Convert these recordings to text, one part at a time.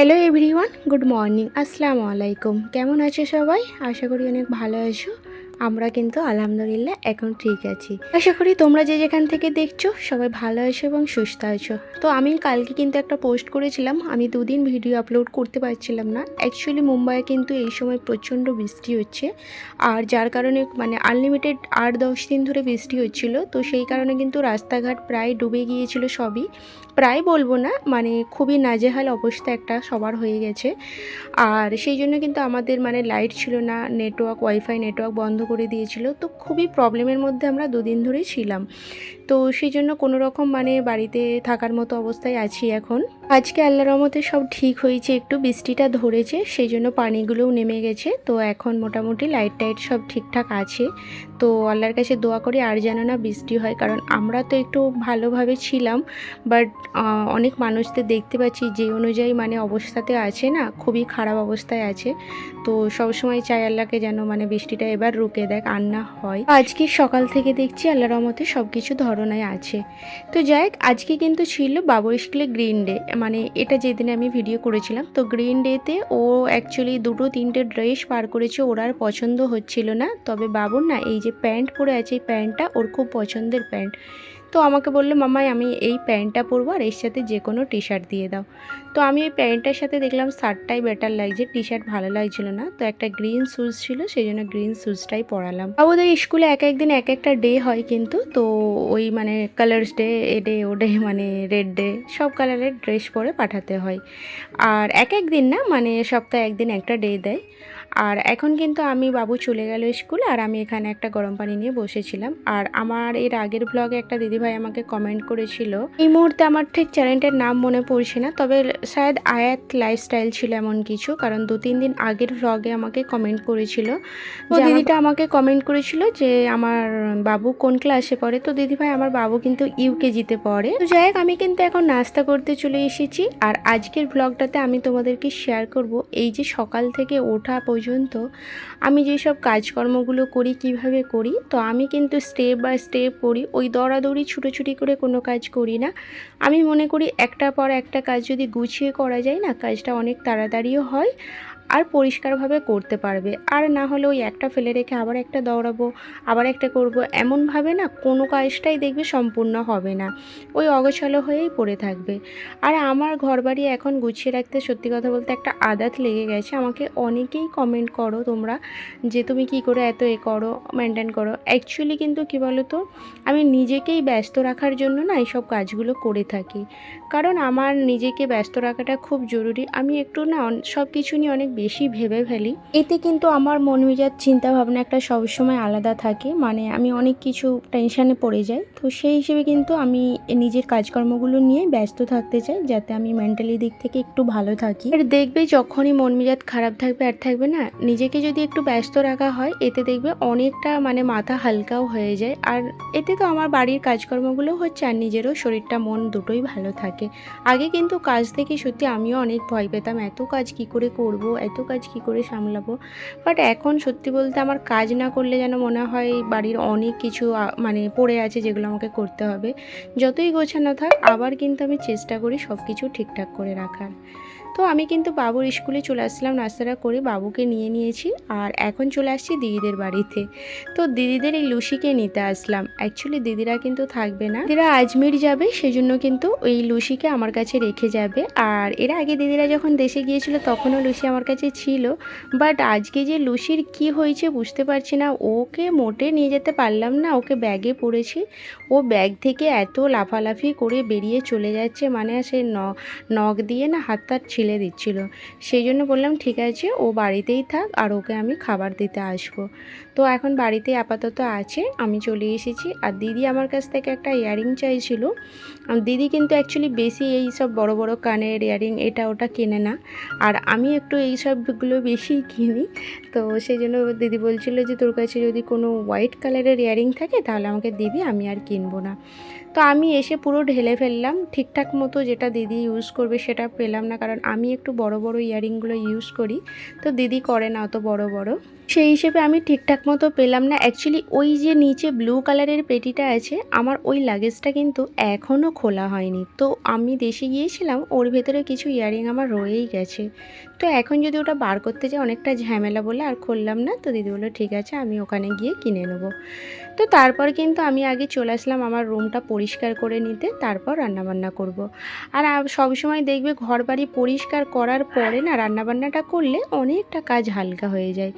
Hello everyone, good morning, আসসালামু আলাইকুম। কেমন আছো সবাই? আশা করি অনেক ভালো আছো। আমরা কিন্তু আলহামদুলিল্লাহ এখন ঠিক আছি। আশা করি তোমরা যে যেখান থেকে দেখছ সবাই ভালো আছো এবং সুস্থ আছো। তো আমি কালকে কিন্তু একটা পোস্ট করেছিলাম, আমি দুদিন ভিডিও আপলোড করতে পারছিলাম না। অ্যাকচুয়ালি মুম্বাইয়ে কিন্তু এই সময় প্রচণ্ড বৃষ্টি হচ্ছে। আর যার কারণে মানে আনলিমিটেড আট দশ দিন ধরে বৃষ্টি হচ্ছিল। তো সেই কারণে কিন্তু রাস্তাঘাট প্রায় ডুবে গিয়েছিল সবই। প্রায় বলব না মানে খুবই নাজেহাল অবস্থা একটা সবার হয়ে গেছে। আর সেই জন্য কিন্তু আমাদের মানে লাইট ছিল না নেটওয়ার্ক ওয়াইফাই নেটওয়ার্ক বন্ধ করে দিয়েছিল। তো খুবই প্রবলেমের মধ্যে আমরা দুদিন ধরেই ছিলাম। তো সেই জন্য কোনো রকম মানে বাড়িতে থাকার মতো অবস্থায় আছি এখন। আজকে আল্লাহ রহমতে সব ঠিক হয়েছে, একটু বৃষ্টিটা ধরেছে, সেই জন্য পানিগুলোও নেমে গেছে। তো এখন মোটামুটি লাইট টাইট সব ঠিকঠাক আছে। তো আল্লাহর কাছে দোয়া করি আর যেন না বৃষ্টি হয়, কারণ আমরা তো একটু ভালোভাবে ছিলাম বাট অনেক মানুষদের দেখতে পাচ্ছি যে অনুযায়ী মানে অবস্থাতে আছে না, খুবই খারাপ অবস্থায় আছে। তো সবসময় চাই আল্লাহকে যেন মানে বৃষ্টিটা এবার রুকে দেখ, আর না হয়। আজকে সকাল থেকে দেখছি আল্লাহ রহমতে সব কিছু ধরনায় আছে। তো যাই হোক, আজকে কিন্তু ছিল বাবর স্কুলে গ্রিন ডে মানে এটা যেদিনে আমি ভিডিও করেছিলাম তো গ্রিন ডেতে ও অ্যাকচুয়ালি দুটো তিনটে ড্রেস পার করেছে ওর আর পছন্দ হচ্ছিল না। তবে বাবর না এই যে প্যান্ট পরে আছে এই প্যান্টটা ওর খুব পছন্দের প্যান্ট তো আমাকে বলল, মামাই, আমি এই প্যান্টটা পরবো আর এর সাথে যে কোনো টি শার্ট দিয়ে দাও। তো আমি এই প্যান্টটার সাথে দেখলাম শার্টটাই বেটার লাগছে টি শার্ট ভালো লাগছিল না। তো একটা গ্রিন শ্যুজ ছিল, সেই জন্য গ্রিন শ্যুজটাই পরালাম। ওদের স্কুলে এক একদিন এক একটা ডে হয় কিন্তু, তো ওই মানে কালার্স ডে এ ডে ও ডে মানে রেড ডে সব কালারের ড্রেস পরে পাঠাতে হয়। আর এক এক দিন না মানে সপ্তাহে একদিন একটা ডে দেয়। আর এখন কিন্তু আমি বাবু চলে গেল স্কুল আর আমি এখানে একটা গরম পানি নিয়ে বসেছিলাম। আর আমার এর আগের ব্লগে একটা দিদিভাই আমাকে কমেন্ট করেছিল এই মুহূর্তে আমার ঠিক চ্যানেলটার নাম মনে পড়ছে না তবে শায়দ আয়াত লাইফস্টাইল ছিল এমন কিছু। কারণ দু তিন দিন আগের ব্লগে আমাকে কমেন্ট করেছিল। তো দিদিটা আমাকে কমেন্ট করেছিল যে আমার বাবু কোন ক্লাসে পড়ে তো দিদিভাই আমার বাবু কিন্তু ইউকেজিতে পড়ে। তো যাই হোক আমি কিন্তু এখন নাস্তা করতে চলে এসেছি। আর আজকের ব্লগটাতে আমি তোমাদেরকে শেয়ার করব এই যে সকাল থেকে ওঠা পর্যন্ত আমি যেসব কাজকর্মগুলো করি, কীভাবে করি, তো আমি কিন্তু স্টেপ বাই স্টেপ করি। ওই দৌড়াদৌড়ি, ছুটোছুটি করে কোনো কাজ করি না। আমি মনে করি একটা পর একটা কাজ যদি গুছিয়ে করা যায় না, কাজটা অনেক তাড়াতাড়িও হয়। আর পরিষ্কারভাবে করতে পারবে। আর না হলে ওই একটা ফেলে রেখে আবার একটা দৌড়াবো, আবার একটা করব, এমনভাবে না কোনো কাজটাই দেখবে সম্পূর্ণ হবে না। ওই অগোছালো হয়েই পড়ে থাকবে। আর আমার ঘরবাড়ি এখন গুছিয়ে রাখতে সত্যি কথা বলতে একটা আদাত লেগে গেছে। আমাকে অনেকেই কমেন্ট করো তোমরা যে তুমি কি করে এত এ করো মেনটেন করো। অ্যাকচুয়ালি কিন্তু কি বলো তো আমি নিজেকেই ব্যস্ত রাখার জন্য না এইসব কাজগুলো করে থাকি। কারণ আমার নিজেকে ব্যস্ত রাখাটা খুব জরুরি। আমি একটু না সব কিছু নিয়ে অনেক বেশি ভেবে ফেলি। এতে কিন্তু আমার মন মেজাজ চিন্তা ভাবনা একটা সবসময় আলাদা থাকে। মানে আমি অনেক কিছু টেনশানে পড়ে যাই। তো সেই হিসেবে কিন্তু আমি নিজের কাজকর্মগুলো নিয়ে ব্যস্ত থাকতে চাই, যাতে আমি মেন্টালি দিক থেকে একটু ভালো থাকি। আর দেখবে যখনই মন মেজাজ খারাপ থাকবে আর থাকবে না, নিজেকে যদি একটু ব্যস্ত রাখা হয়, এতে দেখবে অনেকটা মানে মাথা হালকাও হয়ে যায়। আর এতে তো আমার বাড়ির কাজকর্মগুলো হচ্ছে, আর নিজেরও শরীরটা, মন দুটোই ভালো থাকে। আগে কিন্তু কাজ থেকে সত্যি আমিও অনেক ভয় পেতাম, এত কাজ কি করে করব এত কাজ কি করে সামলাবো? বাট এখন সত্যি বলতে আমার কাজ না করলে যেন মনে হয় বাড়ির অনেক কিছু মানে পড়ে আছে যেগুলো আমাকে করতে হবে। যতই গোছানো থাক, আবার কিন্তু আমি চেষ্টা করি সব কিছু ঠিকঠাক করে রাখার। তো আমি কিন্তু বাবুর স্কুলে চলে আসলাম নাস্তাটা করে বাবুকে নিয়ে নিয়েছি আর এখন চলে আসছি দিদিদের বাড়িতে। তো দিদিদের এই লুসিকে নিতে আসলাম। অ্যাকচুয়ালি দিদিরা কিন্তু থাকবে না। দিদিরা আজমির যাবে, সেজন্য কিন্তু ওই লুসিকে আমার কাছে রেখে যাবে। আর এর আগে দিদিরা যখন দেশে গিয়েছিল, তখনও লুসি আমার কাছে ছিল। বাট আজকে যে লুসির কি হয়েছে বুঝতে পারছি না। ওকে মোটে নিয়ে যেতে পারলাম না, ওকে ব্যাগে পড়েছি। ও ব্যাগ থেকে এত লাফালাফি করে বেরিয়ে চলে যাচ্ছে। মানে সে নখ দিয়ে না হাত তার ছিলে দিচ্ছিল। সেই জন্য বললাম, ঠিক আছে, ও বাড়িতেই থাক আর ওকে আমি খাবার দিতে আসব। তো এখন বাড়িতে আপাতত আছে, আমি চলে এসেছি। আর দিদি আমার কাছ থেকে একটা ইয়ারিং চাইছিল। দিদি কিন্তু অ্যাকচুয়ালি বেশি এই সব বড় বড় কানের ইয়ারিং, এটা ওটা কেনে না। আর আমি একটু এই সবগুলো বেশি কিনি। তো সেই জন্য দিদি বলছিল যে, তোর কাছে যদি কোনো হোয়াইট কালারের ইয়ারিং থাকে, তাহলে আমাকে দিবি, আমি আর কিনবো না। তো আমি এসে পুরো ঢেলে ফেললাম। ঠিকঠাক মতো যেটা দিদি ইউজ করবে সেটা পেলাম না, কারণ আমি একটু বড় বড় ইয়ারিংগুলো ইউজ করি। তো দিদি করে না অত বড় বড়। সেই হিসেবে আমি ঠিকঠাক মতো পেলাম না। অ্যাকচুয়ালি ওই যে নিচে ব্লু কালারের পেটিটা আছে, আমার ওই লাগেজটা কিন্তু এখনও খোলা হয়নি। তো আমি দেশে গিয়েছিলাম, ওর ভেতরে কিছু ইয়ারিং আমার রয়েই গেছে। তো এখন যদি ওটা বার করতে যাই, অনেকটা ঝামেলা বলে আর খুললাম না। তো দিদি বলল, ঠিক আছে, আমি ওখানে গিয়ে কিনে নেব। তো তারপর কিন্তু আমি আগে চলে আসলাম আমার রুমটা পরিষ্কার করে নিতে, তারপর রান্নাবান্না করব। আর সবসময় দেখবে ঘর বাড়ি পরিষ্কার করার পরে না রান্নাবান্নাটা করলে অনেকটা কাজ হালকা হয়ে যায়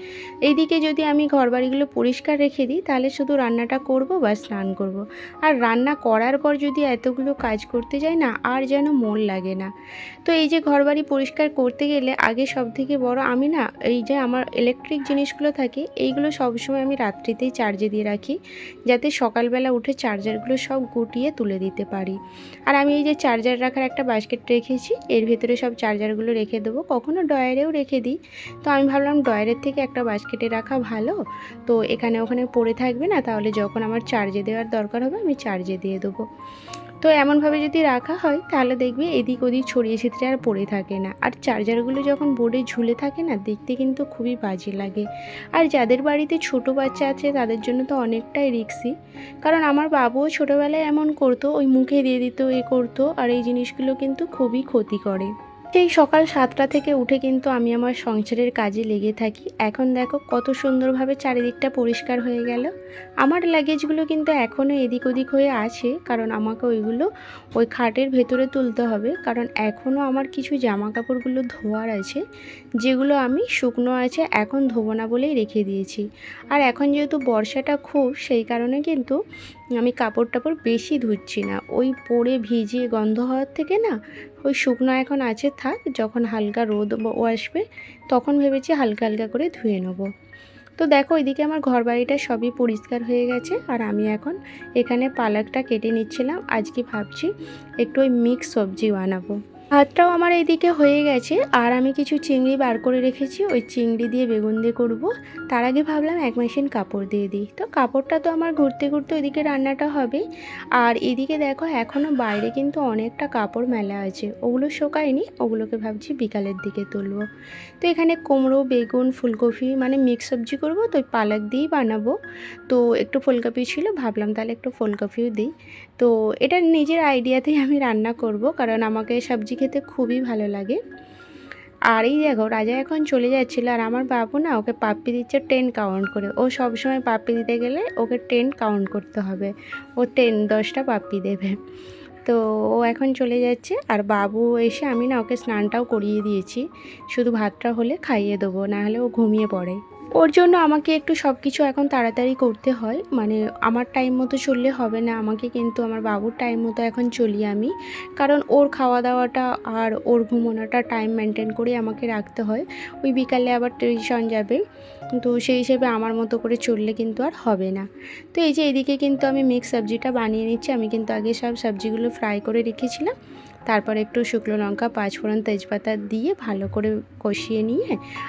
এইদিকে যদি আমি ঘর বাড়িগুলো পরিষ্কার রেখে দিই, তাহলে শুধু রান্নাটা করব বা স্নান করব। আর রান্না করার পর যদি এতগুলো কাজ করতে যাই না, আর যেন মন লাগে না তো এই যে ঘর বাড়ি পরিষ্কার করতে গেলে আগে সব থেকে বড় আমি না, এই যে আমার ইলেকট্রিক জিনিসগুলো থাকে, এইগুলো সবসময় আমি রাত্রিতেই চার্জে দিয়ে রাখি যাতে সকালবেলা উঠে চার্জারগুলো সব গুটিয়ে তুলে দিতে পারি। আর আমি এই যে চার্জার রাখার একটা বাস্কেট রেখেছি, এর ভেতরে সব চার্জারগুলো রেখে দেবো। কখনো ডয়ারেও রেখে দিই। তো আমি ভাবলাম ডয়ারের থেকে একটা বাস্কেটে রাখা ভালো। তো এখানে ওখানে পড়ে থাকবে না, তাহলে যখন আমার চার্জে দেওয়ার দরকার হবে, আমি চার্জে দিয়ে দেবো। তো এমনভাবে যদি রাখা হয়, তাহলে দেখবে এদিক ওদিক ছড়িয়ে ছিটড়ে আর পড়ে থাকে না। আর চার্জারগুলো যখন বোর্ডে ঝুলে থাকে না, দেখতে কিন্তু খুবই বাজে লাগে। আর যাদের বাড়িতে ছোট বাচ্চা আছে, তাদের জন্য তো অনেকটাই রিক্সি। কারণ আমার বাবুও ছোটোবেলায় এমন করতো, ওই মুখে দিয়ে দিত, এ করতো, আর এই জিনিসগুলো কিন্তু খুবই ক্ষতি করে। সেই সকাল সাতটা থেকে উঠে কিন্তু আমি আমার সংসারের কাজে লেগে থাকি। এখন দেখো কত সুন্দরভাবে চারিদিকটা পরিষ্কার হয়ে গেল। আমার লাগেজগুলো কিন্তু এখনও এদিক ওদিক হয়ে আছে, কারণ আমাকে ওইগুলো ওই খাটের ভেতরে তুলতে হবে। কারণ এখনও আমার কিছু জামা কাপড়গুলো ধোয়ার আছে, যেগুলো আমি শুকনো আছে এখন ধোবো না বলেই রেখে দিয়েছি। আর এখন যেহেতু বর্ষাটা খুব, সেই কারণে কিন্তু আমি কাপড় টাপড় বেশি ধুচ্ছি না। ওই পরে ভিজিয়ে গন্ধ হওয়ার থেকে না, ওই শুকনো এখন আছে থাক, যখন হালকা রোদ ও আসবে, তখন ভেবেছি হালকা হালকা করে ধুয়ে নেব। তো দেখো এদিকে আমার ঘর বাড়িটা সবই পরিষ্কার হয়ে গেছে, আর আমি এখন এখানে পালাকটা কেটে নিচ্ছিলাম। আজকে ভাবছি একটু ওই মিক্স সবজি বানাবো। ভাতটাও আমার এইদিকে হয়ে গেছে, আর আমি কিছু চিংড়ি বার করে রেখেছি, ওই চিংড়ি দিয়ে বেগুন দিয়ে করব। তার আগে ভাবলাম এক মেশিন কাপড় দিয়ে দিই। তো কাপড়টা তো আমার ঘুরতে ঘুরতে ওইদিকে রান্নাটা হবে। আর এদিকে দেখো এখনও বাইরে কিন্তু অনেকটা কাপড় মেলা আছে। ওগুলো শোকায়নি, ওগুলোকে ভাবছি বিকালের দিকে তুলবো। তো এখানে কুমড়ো, বেগুন, ফুলকপি মানে মিক্স সবজি করব, তো পালক দিয়েই বানাবো। তো একটু ফুলকপি ছিল, ভাবলাম তাহলে একটু ফুলকপিও দিই। তো এটা নিজের আইডিয়াতেই আমি রান্না করব, কারণ আমাকে সবজি খেতে খুবই ভালো লাগে। আর এই দেখো, রাজা এখন চলে যাচ্ছিল আর আমার বাবু না ওকে পাপ্পি দিচ্ছে টেন কাউন্ট করে। ও সবসময় পাপ্পি দিতে গেলে ওকে টেন কাউন্ট করতে হবে। ও টেন দশটা পাপ্পি দেবে। তো ও এখন চলে যাচ্ছে আর বাবু এসে আমি না ওকে স্নানটাও করিয়ে দিয়েছি। শুধু ভাতটা হলে খাইয়ে দেবো না হলে ও ঘুমিয়ে পড়ে। ওর জন্য আমাকে একটু সব কিছু এখন তাড়াতাড়ি করতে হয়। মানে আমার টাইম মতো চললে হবে না। আমাকে কিন্তু আমার বাবুর টাইম মতো এখন চলি আমি। কারণ ওর খাওয়া দাওয়াটা আর ওর ঘুমোনোটা টাইম মেনটেন করে আমাকে রাখতে হয়। ওই বিকালে আবার টিউশন যাবে। তো সেই হিসেবে আমার মতো করে চললে কিন্তু আর হবে না। তো এই যে এদিকে কিন্তু আমি মিক্স সবজিটা বানিয়ে নিচ্ছি। আমি কিন্তু আগে সব সবজিগুলো ফ্রাই করে রেখেছিলাম। তারপর একটু শুকনো লঙ্কা, পাঁচফোড়ন তেজপাতা দিয়ে ভালো করে কষিয়ে নিয়ে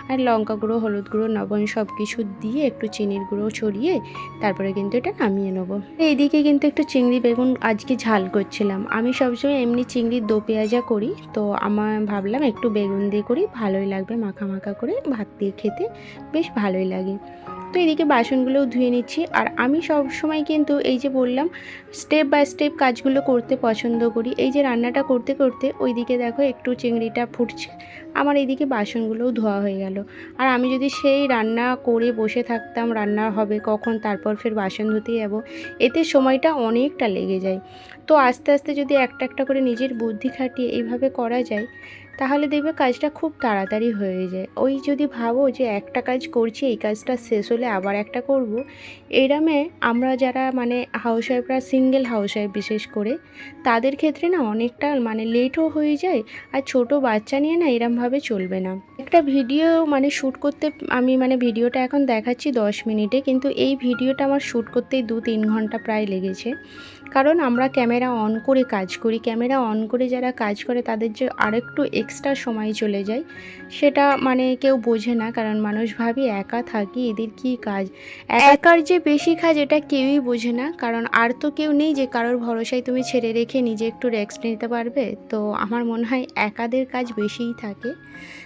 আর লঙ্কা গুঁড়ো, হলুদ গুঁড়ো নবন সব কিছু দিয়ে একটু চিনির গুঁড়ো ছড়িয়ে তারপরে কিন্তু এটা নামিয়ে নেব। এইদিকে কিন্তু একটু চিংড়ি বেগুন আজকে ঝাল করছিলাম। আমি সবসময় এমনি চিংড়ির দো পেঁয়াজা করি, তো আমার ভাবলাম একটু বেগুন দিয়ে করি, ভালোই লাগবে মাখা মাখা করে ভাত দিয়ে খেতে, বেশ ভালোই লাগে। তো এদিকে বাসনগুলোও ধুয়ে নিচ্ছি। আর আমি সব সময় কিন্তু এই যে বললাম স্টেপ বাই স্টেপ কাজগুলো করতে পছন্দ করি। এই যে রান্নাটা করতে করতে ওইদিকে দেখো একটু চিংড়িটা ফুটছে। আমার এইদিকে বাসনগুলোও ধোয়া হয়ে গেল। আর আমি যদি সেই রান্না করে বসে থাকতাম, রান্না হবে কখন, তারপর ফের বাসন ধুতে যাব, এতে সময়টা অনেকটা লেগে যায়। তো আস্তে আস্তে যদি একটা একটা করে নিজের বুদ্ধি খাটিয়ে এইভাবে করা যায় তাহলে দেখবে কাজটা খুব তাড়াতাড়ি হয়ে যায়। ওই যদি ভাবো যে একটা কাজ করছি, এই কাজটা শেষ হলে আবার একটা করব। এরামে আমরা যারা মানে হাউস ওয়াইফরা সিঙ্গেল হাউস ওয়াইফ বিশেষ করে, তাদের ক্ষেত্রে না অনেকটা মানে লেটও হয়ে যায় আর ছোট বাচ্চা নিয়ে না এরমভাবে চলবে না। একটা ভিডিও মানে শ্যুট করতে, আমি মানে ভিডিওটা এখন দেখাচ্ছি দশ মিনিটে, কিন্তু এই ভিডিওটা আমার শ্যুট করতেই দু তিন ঘণ্টা প্রায় লেগেছে। কারণ আমরা ক্যামেরা অন করে কাজ করি। ক্যামেরা অন করে যারা কাজ করে, তাদের যে আরেকটু এক্সট্রা সময় চলে যায়। সেটা মানে কেউ বোঝে না, কারণ মানুষ ভাবি একা থাকি, এদের কি কাজ? একার যে বেশি কাজ, এটা কেউই বোঝে না, কারণ আর তো কেউ নেই যে কারোর ভরসায় তুমি ছেড়ে রেখে নিজে একটু রেস্ট নিতে পারবে। তো আমার মনে হয় একাদের কাজ বেশিই থাকে।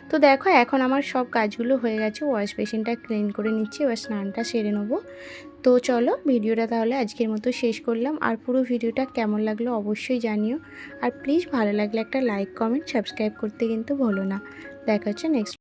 তো দেখো, এখন আমার সব কাজগুলো হয়ে গেছে ওয়াশ বেসিনটা ক্লিন করে নিচ্ছি, এবার স্নানটা সেরে নেব। তো চলো ভিডিওটা তাহলে আজকের মতো শেষ করলাম। আর পুরো ভিডিওটা কেমন লাগল অবশ্যই জানিও। আর প্লিজ ভালো লাগলে একটা লাইক কমেন্ট সাবস্ক্রাইব করতে কিন্তু ভুলো না। দেখা হচ্ছে নেক্সট